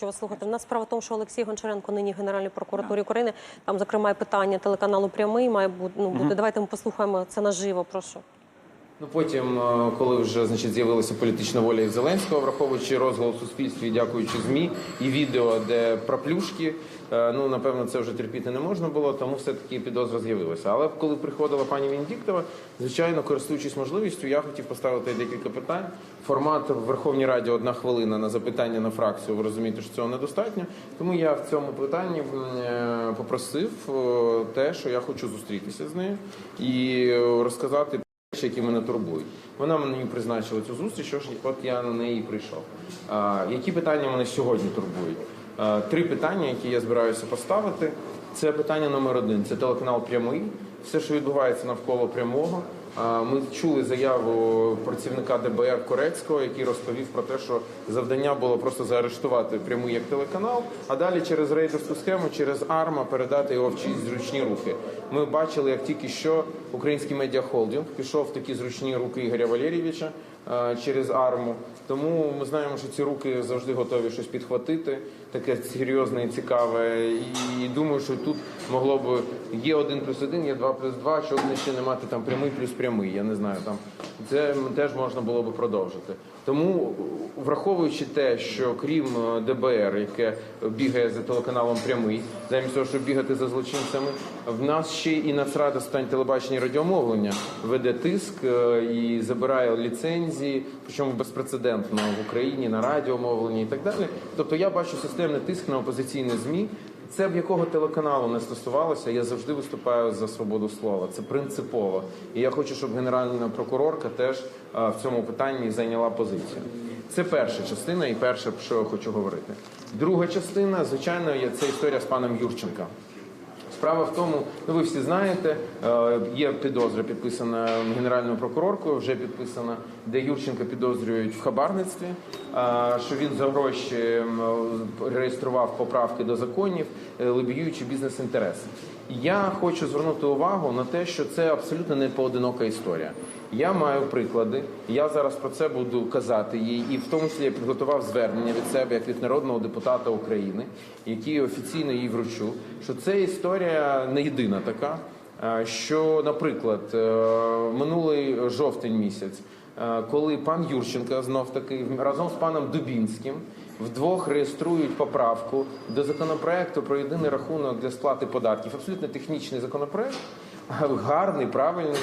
Що ви слухати? Нас справа в тому, що Олексій Гончаренко нині в Генеральній прокуратурі України. Там, зокрема, і питання телеканалу прямий має бути. Ну, буде. Давайте ми послухаємо це наживо. Прошу. Ну потім, е, коли вже значить з'явилася політична воля із Зеленського, враховуючи розголос у суспільстві, дякуючи змі і відео, де про плюшки, е, ну напевно, це вже терпіти не можна було, тому все таки підозра з'явилася. Але коли приходила пані Венедіктова, звичайно, користуючись можливістю, я хотів поставити декілька питань. Формат в Верховній Раді одна хвилина на запитання на фракцію. Ви розумієте, що цього недостатньо. Тому я в цьому питанні е, попросив те, що я хочу зустрітися з нею і розказати які мене турбують. Вона мені призначила цю зустріч, от я на неї прийшов. А, які питання мене сьогодні турбують? А, три питання, які я збираюся поставити. Це питання номер один. Це телеканал прямий. Все, що відбувається навколо прямого. Ми чули заяву працівника ДБР Корецького, який розповів про те, що завдання було просто заарештувати прямий як телеканал, а далі через рейдерську схему, через АРМА передати його в чиїсь зручні руки. Ми бачили, як тільки що український медіахолдинг пішов в такі зручні руки Ігоря Валерійовича через арму. Тому ми знаємо, що ці руки завжди готові щось підхватити, таке серйозне і цікаве. І думаю, що тут могло б є один плюс один, є два плюс два, щоб не ще не мати там прямий плюс прямий. Я не знаю там. Це теж можна було би продовжити. Тому, враховуючи те, що крім е, ДБР, яке бігає за телеканалом прямий, замість того, щоб бігати за злочинцями, в нас ще і Нацрада з питань телебачення і радіомовлення веде тиск е, і забирає ліцензії, причому безпрецедентно в Україні на радіомовленні і так далі. Тобто я бачу системний тиск на опозиційні змі. Це б якого телеканалу не стосувалося, я завжди виступаю за свободу слова. Це принципово. І я хочу, щоб генеральна прокурорка теж е, в цьому питанні зайняла позицію. Це перша частина, і перше, про що я хочу говорити. Друга частина, звичайно, є це історія з паном Юрченка. Справа в тому, ну ви всі знаєте, е, є підозра підписана генеральною прокуроркою, вже підписана, де Юрченка підозрюють в хабарництві, е, що він за гроші реєстрував поправки до законів, е, лобіюючи бізнес-інтереси. Я хочу звернути увагу на те, що це абсолютно не поодинока історія. Я маю приклади. Я зараз про це буду казати їй, і в тому числі я підготував звернення від себе як від народного депутата України, який офіційно їй вручу. Що це історія не єдина така. е, Що, наприклад, е, минулий жовтень місяць, е, коли пан Юрченко знов таки разом з паном Дубінським вдвох реєструють поправку до законопроекту про єдиний рахунок для сплати податків. Абсолютно технічний законопроект, гарний, правильний.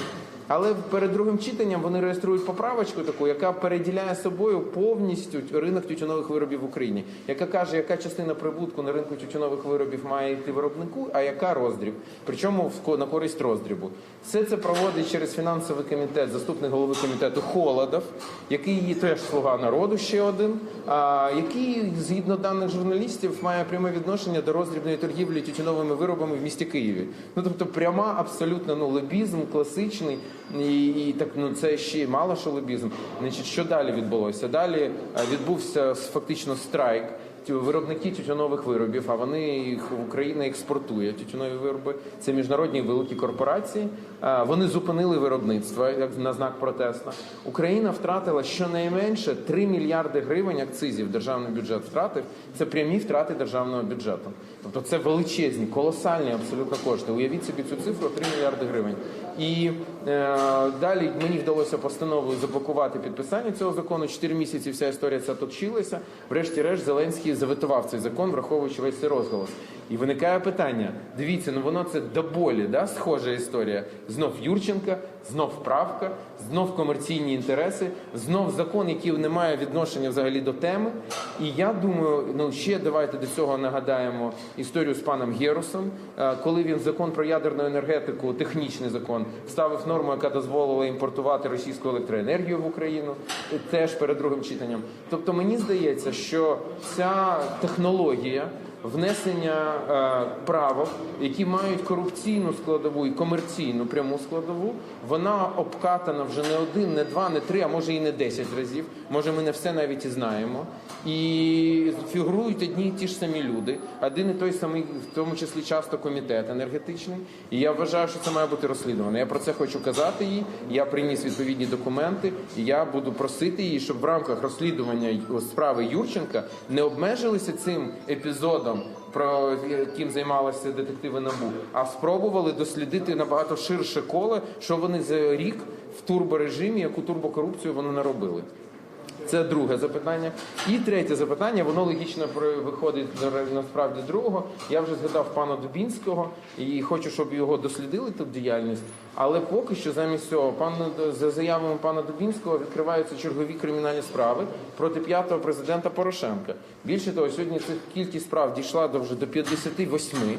Але перед другим читанням вони реєструють поправочку таку, яка переділяє собою повністю ринок тютюнових виробів в Україні, яка каже, яка частина прибутку на ринку тютюнових виробів має йти виробнику, а яка роздріб. Причому на користь роздрібу. Все це проводить через фінансовий комітет, заступник голови комітету Холодов, який є теж слуга народу ще один, а, який згідно даних журналістів має пряме відношення до роздрібної торгівлі тютюновими виробами в місті Києві. Ну тобто пряма абсолютно ну лобізм класичний. І, і так ну це ще мало що лобізм. Значить, що далі відбулося? Далі е, відбувся фактично страйк. Виробники тютюнових виробів, а вони їх Україна експортує тютюнові вироби. Це міжнародні великі корпорації. Вони зупинили виробництво як на знак протесту. Україна втратила щонайменше 3 мільярди гривень акцизів. Державний бюджет втратив. Це прямі втрати державного бюджету. Тобто це величезні, колосальні абсолютно кошти. Уявіть собі цю цифру 3 мільярди гривень. І е, далі мені вдалося постановою заблокувати підписання цього закону. Чотири місяці вся історія ця точилася. Врешті-решт Зеленський заветував цей закон, враховуючи весь цей розголос. І виникає питання: дивіться, ну воно це до болі, да, схожа історія. Знов Юрченка, знов правка, знов комерційні інтереси, знов закон, який не має відношення взагалі до теми. І я думаю, ну ще давайте до цього нагадаємо історію з паном Герусом, е, коли він закон про ядерну енергетику, технічний закон, вставив норму, яка дозволила імпортувати російську електроенергію в Україну, теж перед другим читанням. Тобто мені здається, що ця технологія внесення е, правок, які мають корупційну складову і комерційну пряму складову. Вона обкатана вже не один, не два, не три, а може і не десять разів. Може, ми не все навіть і знаємо. І фігурують одні і ті ж самі люди, один і той самий, в тому числі часто комітет енергетичний. І я вважаю, що це має бути розслідувано. Я про це хочу казати їй. Я приніс відповідні документи, і я буду просити її, щоб в рамках розслідування справи Юрченка не обмежилися цим епізодом, про яким займалися детективи НАБУ, а спробували дослідити набагато ширше коло, що вони за рік в турборежимі, яку турбокорупцію вони наробили. Це друге запитання. І третє запитання, воно логічно виходить на- насправді другого. Я вже згадав пана Дубінського і хочу, щоб його дослідили тут діяльність. Але поки що замість цього, пан за заявами пана Дубінського відкриваються чергові кримінальні справи проти п'ятого президента Порошенка. Більше того, сьогодні цих кількість справ дійшла до вже до 58.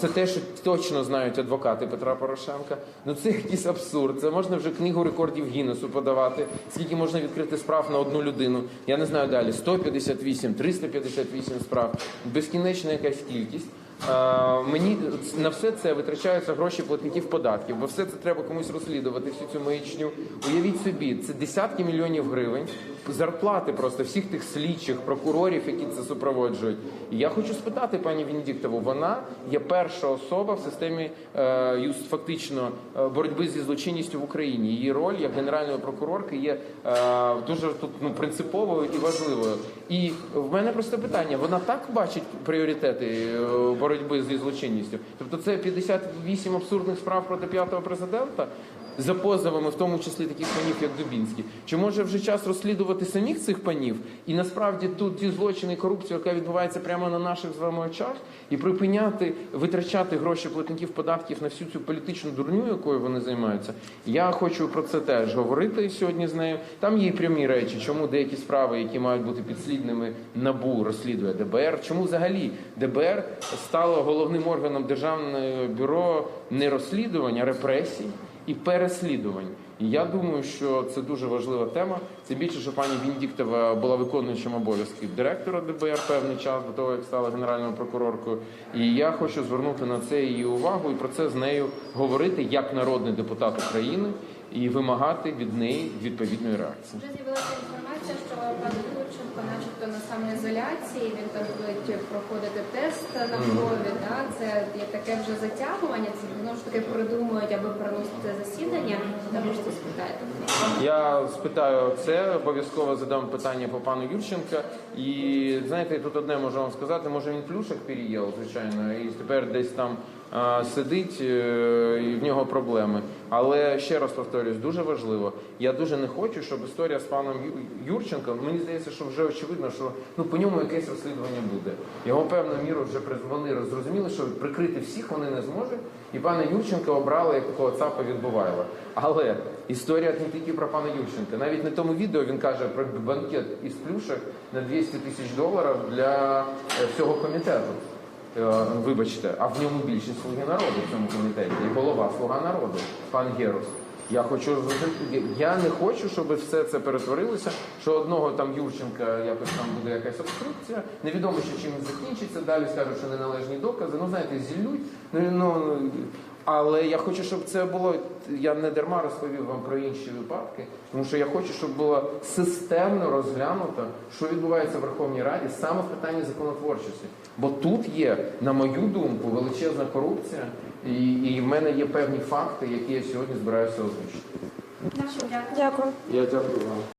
Це те, що точно знають адвокати Петра Порошенка. Ну це якийсь абсурд. Це можна вже книгу рекордів Гіннесу подавати. Скільки можна відкрити справ на одну людину? Я не знаю далі. 158, 358 справ. Безкінечна якась кількість. Мені на все це витрачаються гроші платників податків, бо все це треба комусь розслідувати, всю цю маячню. Уявіть собі, це десятки мільйонів гривень, зарплати просто всіх тих слідчих, прокурорів, які це супроводжують. І я хочу спитати пані Венедіктову, вона є перша особа в системі е, фактично е, боротьби зі злочинністю в Україні. Її роль як генеральної прокурорки є е, дуже тут ну принциповою і важливою. І в мене просто питання: вона так бачить пріоритети е, боротьби зі злочинністю? Тобто це 58 абсурдних справ проти п'ятого президента за позовами, в тому числі таких панів, як Дубінський. Чи може вже час розслідувати самих цих панів? І насправді тут ті злочини і корупцію, яка відбувається прямо на наших з вами очах, і припиняти витрачати гроші платників податків на всю цю політичну дурню, якою вони займаються. Я хочу про це теж говорити сьогодні з нею. Там є прямі речі, чому деякі справи, які мають бути підслідними, набу розслідує ДБР. Чому взагалі ДБР стало головним органом державного бюро не розслідування, а репресій і переслідувань. І я думаю, що це дуже важлива тема. Це більше, що пані Віндіктова була виконуючим обов'язки директора ДБР певний час до того, як стала генеральною прокуроркою. І я хочу звернути на це її увагу і про це з нею говорити як народний депутат України і вимагати від неї відповідної реакції. Вже з'явилася інформація, що пан начебто на самоізоляції, він там буде проходити тест на ковід. Да? Це є таке вже затягування. Це знову ж таки придумують, аби переносити засідання. Тому що спитаєте. Я спитаю це, обов'язково задам питання по пану Юрченка. І знаєте, тут одне можу вам сказати, може він плюшок переїв, звичайно, і тепер десь там сидить, е, і в нього проблеми. Але ще раз повторюсь, дуже важливо. Я дуже не хочу, щоб історія з паном Юрченком, мені здається, що вже очевидно, що ну по ньому якесь розслідування буде. Його певною мірою вже вони зрозуміли, що прикрити всіх вони не зможуть. І пана Юрченка обрали як такого ЦАПа відбувайла. Але історія не тільки про пана Юрченка. Навіть на тому відео він каже про банкет із плюшок на 200 тисяч доларів для е, всього комітету. Е, Вибачте, а в ньому більшість слуги народу в цьому комітеті. І голова слуга народу, пан Герус. Я хочу я не хочу, щоб все це перетворилося, що одного там Юрченка якось там буде якась обструкція. Невідомо що чим закінчиться. Далі скажуть, що неналежні докази. Ну знаєте, зіллють. Ну, ну але я хочу, щоб це було. Я не дарма розповів вам про інші випадки, тому що я хочу, щоб було системно розглянуто, що відбувається в Верховній Раді саме в питанні законотворчості. Бо тут є, на мою думку, величезна корупція, і, і в мене є певні факти, які я сьогодні збираюся озвучити. Дякую. Дякую. Я дякую вам.